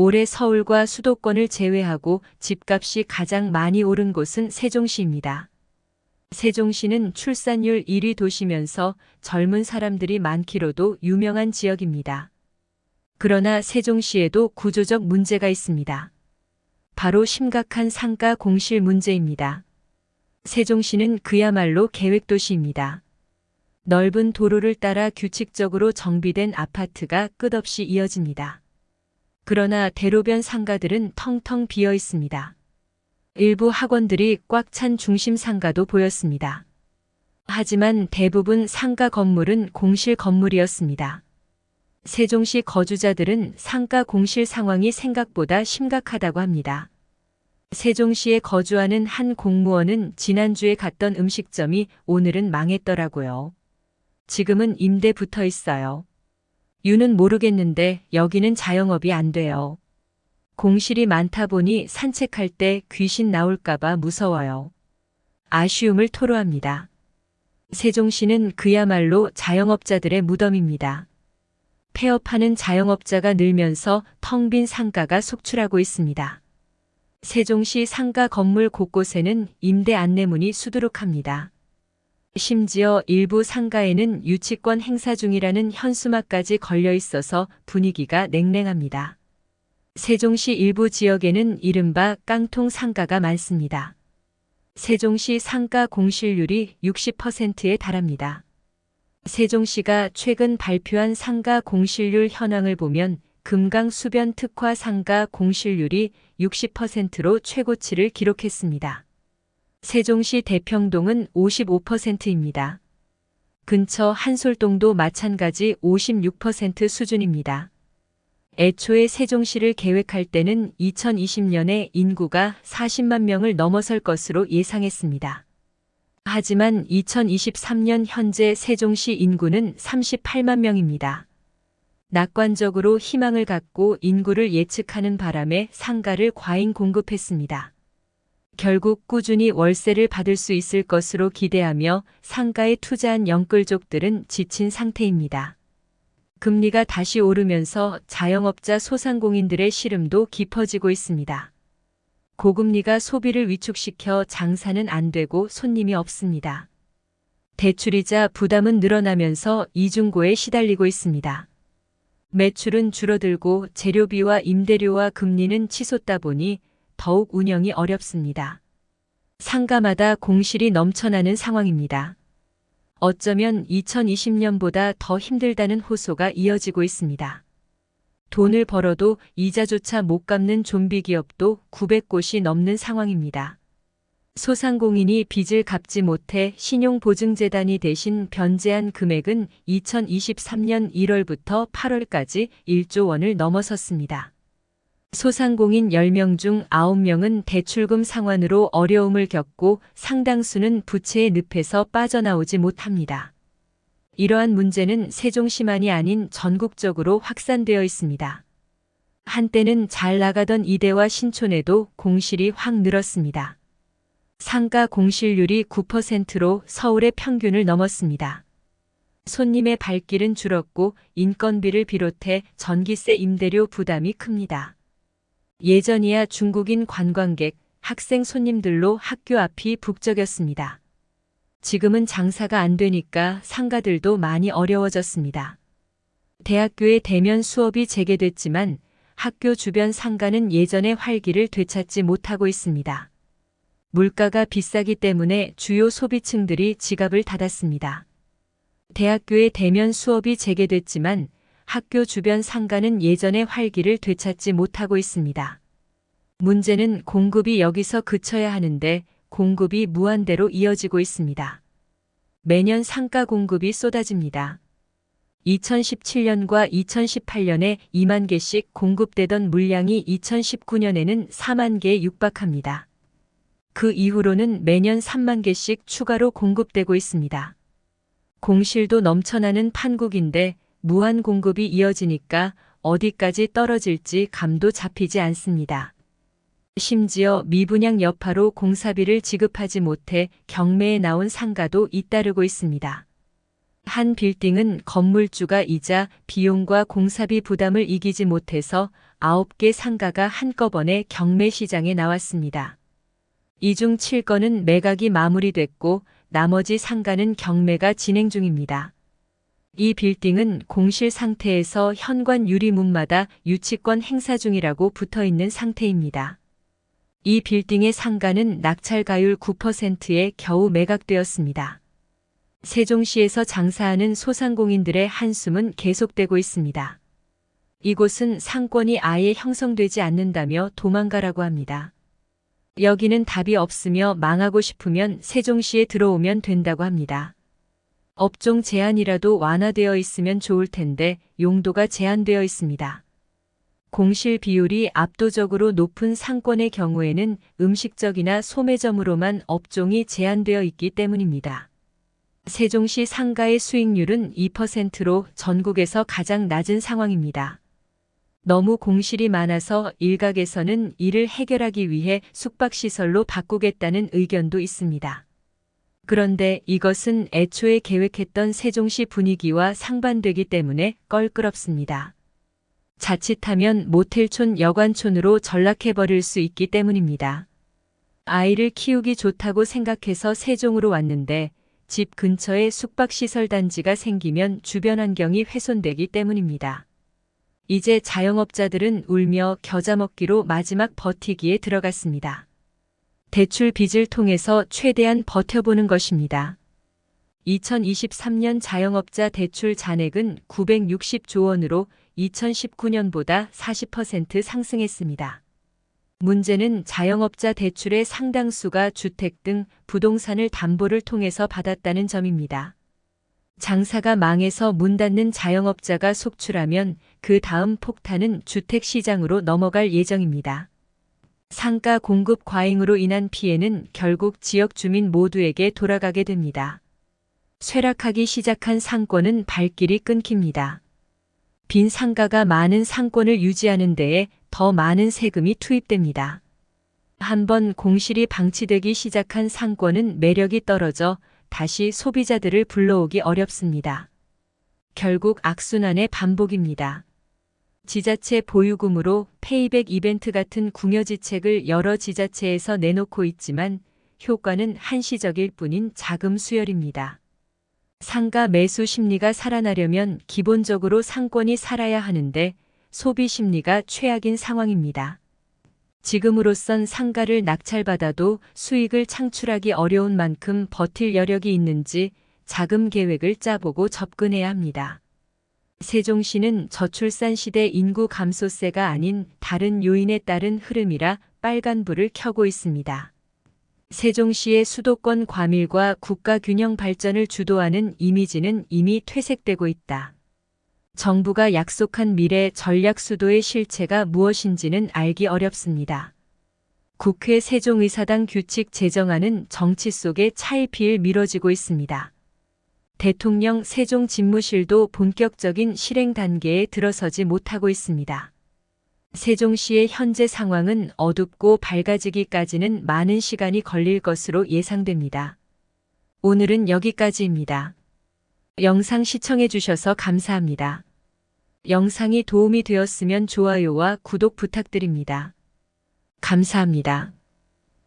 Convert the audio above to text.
올해 서울과 수도권을 제외하고 집값이 가장 많이 오른 곳은 세종시입니다. 세종시는 출산율 1위 도시면서 젊은 사람들이 많기로도 유명한 지역입니다. 그러나 세종시에도 구조적 문제가 있습니다. 바로 심각한 상가 공실 문제입니다. 세종시는 그야말로 계획도시입니다. 넓은 도로를 따라 규칙적으로 정비된 아파트가 끝없이 이어집니다. 그러나 대로변 상가들은 텅텅 비어 있습니다. 일부 학원들이 꽉 찬 중심 상가도 보였습니다. 하지만 대부분 상가 건물은 공실 건물이었습니다. 세종시 거주자들은 상가 공실 상황이 생각보다 심각하다고 합니다. 세종시에 거주하는 한 공무원은 지난주에 갔던 음식점이 오늘은 망했더라고요. 지금은 임대 붙어 있어요. 유는 모르겠는데 여기는 자영업이 안 돼요. 공실이 많다 보니 산책할 때 귀신 나올까봐 무서워요. 아쉬움을 토로합니다. 세종시는 그야말로 자영업자들의 무덤입니다. 폐업하는 자영업자가 늘면서 텅 빈 상가가 속출하고 있습니다. 세종시 상가 건물 곳곳에는 임대 안내문이 수두룩합니다. 심지어 일부 상가에는 유치권 행사 중이라는 현수막까지 걸려 있어서 분위기가 냉랭합니다. 세종시 일부 지역에는 이른바 깡통 상가가 많습니다. 세종시 상가 공실률이 60%에 달합니다. 세종시가 최근 발표한 상가 공실률 현황을 보면 금강 수변 특화 상가 공실률이 60%로 최고치를 기록했습니다. 세종시 대평동은 55%입니다. 근처 한솔동도 마찬가지 56% 수준입니다. 애초에 세종시를 계획할 때는 2020년에 인구가 40만 명을 넘어설 것으로 예상했습니다. 하지만 2023년 현재 세종시 인구는 38만 명입니다. 낙관적으로 희망을 갖고 인구를 예측하는 바람에 상가를 과잉 공급했습니다. 결국 꾸준히 월세를 받을 수 있을 것으로 기대하며 상가에 투자한 영끌족들은 지친 상태입니다. 금리가 다시 오르면서 자영업자 소상공인들의 시름도 깊어지고 있습니다. 고금리가 소비를 위축시켜 장사는 안 되고 손님이 없습니다. 대출이자 부담은 늘어나면서 이중고에 시달리고 있습니다. 매출은 줄어들고 재료비와 임대료와 금리는 치솟다 보니 더욱 운영이 어렵습니다. 상가마다 공실이 넘쳐나는 상황입니다. 어쩌면 2020년보다 더 힘들다는 호소가 이어지고 있습니다. 돈을 벌어도 이자조차 못 갚는 좀비 기업도 900곳이 넘는 상황입니다. 소상공인이 빚을 갚지 못해 신용보증재단이 대신 변제한 금액은 2023년 1월부터 8월까지 1조 원을 넘어섰습니다. 소상공인 10명 중 9명은 대출금 상환으로 어려움을 겪고 상당수는 부채의 늪에서 빠져나오지 못합니다. 이러한 문제는 세종시만이 아닌 전국적으로 확산되어 있습니다. 한때는 잘 나가던 이대와 신촌에도 공실이 확 늘었습니다. 상가 공실률이 9%로 서울의 평균을 넘었습니다. 손님의 발길은 줄었고 인건비를 비롯해 전기세 임대료 부담이 큽니다. 예전이야 중국인 관광객, 학생 손님들로 학교 앞이 북적였습니다. 지금은 장사가 안 되니까 상가들도 많이 어려워졌습니다. 대학교의 대면 수업이 재개됐지만 학교 주변 상가는 예전의 활기를 되찾지 못하고 있습니다. 물가가 비싸기 때문에 주요 소비층들이 지갑을 닫았습니다. 대학교의 대면 수업이 재개됐지만 학교 주변 상가는 예전의 활기를 되찾지 못하고 있습니다. 문제는 공급이 여기서 그쳐야 하는데 공급이 무한대로 이어지고 있습니다. 매년 상가 공급이 쏟아집니다. 2017년과 2018년에 2만 개씩 공급되던 물량이 2019년에는 4만 개에 육박합니다. 그 이후로는 매년 3만 개씩 추가로 공급되고 있습니다. 공실도 넘쳐나는 판국인데 무한 공급이 이어지니까 어디까지 떨어질지 감도 잡히지 않습니다. 심지어 미분양 여파로 공사비를 지급하지 못해 경매에 나온 상가도 잇따르고 있습니다. 한 빌딩은 건물주가 이자 비용과 공사비 부담을 이기지 못해서 9개 상가가 한꺼번에 경매 시장에 나왔습니다. 이 중 7건은 매각이 마무리됐고 나머지 상가는 경매가 진행 중입니다. 이 빌딩은 공실 상태에서 현관 유리문마다 유치권 행사 중이라고 붙어 있는 상태입니다. 이 빌딩의 상가는 낙찰가율 9%에 겨우 매각되었습니다. 세종시에서 장사하는 소상공인들의 한숨은 계속되고 있습니다. 이곳은 상권이 아예 형성되지 않는다며 도망가라고 합니다. 여기는 답이 없으며 망하고 싶으면 세종시에 들어오면 된다고 합니다. 업종 제한이라도 완화되어 있으면 좋을 텐데 용도가 제한되어 있습니다. 공실 비율이 압도적으로 높은 상권의 경우에는 음식적이나 소매점으로만 업종이 제한되어 있기 때문입니다. 세종시 상가의 수익률은 2%로 전국에서 가장 낮은 상황입니다. 너무 공실이 많아서 일각에서는 이를 해결하기 위해 숙박시설로 바꾸겠다는 의견도 있습니다. 그런데 이것은 애초에 계획했던 세종시 분위기와 상반되기 때문에 껄끄럽습니다. 자칫하면 모텔촌 여관촌으로 전락해버릴 수 있기 때문입니다. 아이를 키우기 좋다고 생각해서 세종으로 왔는데 집 근처에 숙박시설 단지가 생기면 주변 환경이 훼손되기 때문입니다. 이제 자영업자들은 울며 겨자 먹기로 마지막 버티기에 들어갔습니다. 대출 빚을 통해서 최대한 버텨보는 것입니다. 2023년 자영업자 대출 잔액은 960조 원으로 2019년보다 40% 상승했습니다. 문제는 자영업자 대출의 상당수가 주택 등 부동산을 담보를 통해서 받았다는 점입니다. 장사가 망해서 문 닫는 자영업자가 속출하면 그 다음 폭탄은 주택 시장으로 넘어갈 예정입니다. 상가 공급 과잉으로 인한 피해는 결국 지역 주민 모두에게 돌아가게 됩니다. 쇠락하기 시작한 상권은 발길이 끊깁니다. 빈 상가가 많은 상권을 유지하는 데에 더 많은 세금이 투입됩니다. 한번 공실이 방치되기 시작한 상권은 매력이 떨어져 다시 소비자들을 불러오기 어렵습니다. 결국 악순환의 반복입니다. 지자체 보유금으로 페이백 이벤트 같은 궁여지책을 여러 지자체에서 내놓고 있지만 효과는 한시적일 뿐인 자금 수혈입니다. 상가 매수 심리가 살아나려면 기본적으로 상권이 살아야 하는데 소비 심리가 최악인 상황입니다. 지금으로선 상가를 낙찰받아도 수익을 창출하기 어려운 만큼 버틸 여력이 있는지 자금 계획을 짜보고 접근해야 합니다. 세종시는 저출산 시대 인구 감소세가 아닌 다른 요인에 따른 흐름이라 빨간불을 켜고 있습니다. 세종시의 수도권 과밀과 국가 균형 발전을 주도하는 이미지는 이미 퇴색되고 있다. 정부가 약속한 미래 전략 수도의 실체가 무엇인지는 알기 어렵습니다. 국회 세종의사당 규칙 제정안은 정치 속에 차일피일 미뤄지고 있습니다. 대통령 세종 집무실도 본격적인 실행 단계에 들어서지 못하고 있습니다. 세종시의 현재 상황은 어둡고 밝아지기까지는 많은 시간이 걸릴 것으로 예상됩니다. 오늘은 여기까지입니다. 영상 시청해 주셔서 감사합니다. 영상이 도움이 되었으면 좋아요와 구독 부탁드립니다. 감사합니다.